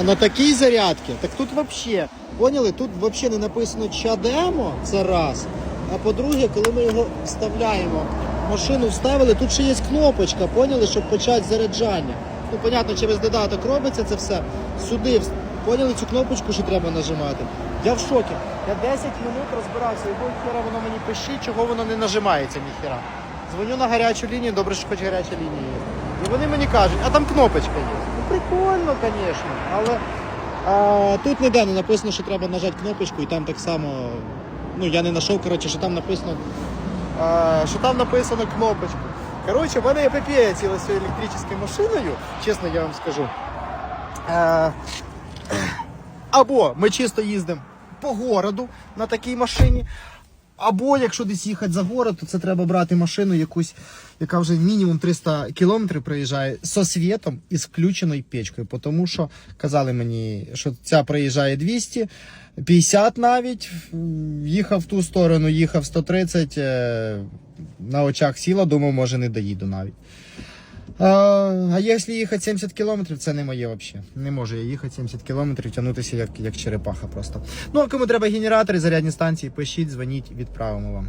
А на такій зарядці, так тут взагалі, поняли, тут взагалі не написано чадемо, це раз. А по-друге, коли ми його вставляємо, машину вставили, тут ще є кнопочка, поняли, щоб почати заряджання. Ну, понятно, через додаток робиться це все. Сюди, поняли цю кнопочку, що треба нажимати. Я в шокі. Я 10 минут розбирався, якого хера воно мені пишить, чого воно не нажимається ніхера. Дзвоню на гарячу лінію, добре, що хоч гаряча лінія є. І вони мені кажуть, а там кнопочка є. Прикольно, звісно, але а, тут ніде не написано, що треба нажати кнопочку, і там так само. Ну, я не знайшов, коротше, що там написано. А, що там написано кнопочку. Коротше, в мене епопея ціла з цією електричною машиною, чесно я вам скажу. А, або ми чисто їздимо по городу на такій машині. Або якщо десь їхати за город, то це треба брати машину якусь, яка вже мінімум 300 кілометрів проїжджає з світом і з включеною печкою. Тому що казали мені, що ця проїжджає 200, 50 навіть. Їхав в ту сторону, їхав 130, е, на очах сіла, думав, може не доїду навіть. А, а якщо їхати 70 кілометрів, це не моє взагалі. Не можу я їхати 70 кілометрів, тягнутися як, як черепаха просто. Ну а кому треба генератори, зарядні станції, пишіть, дзвоніть, відправимо вам.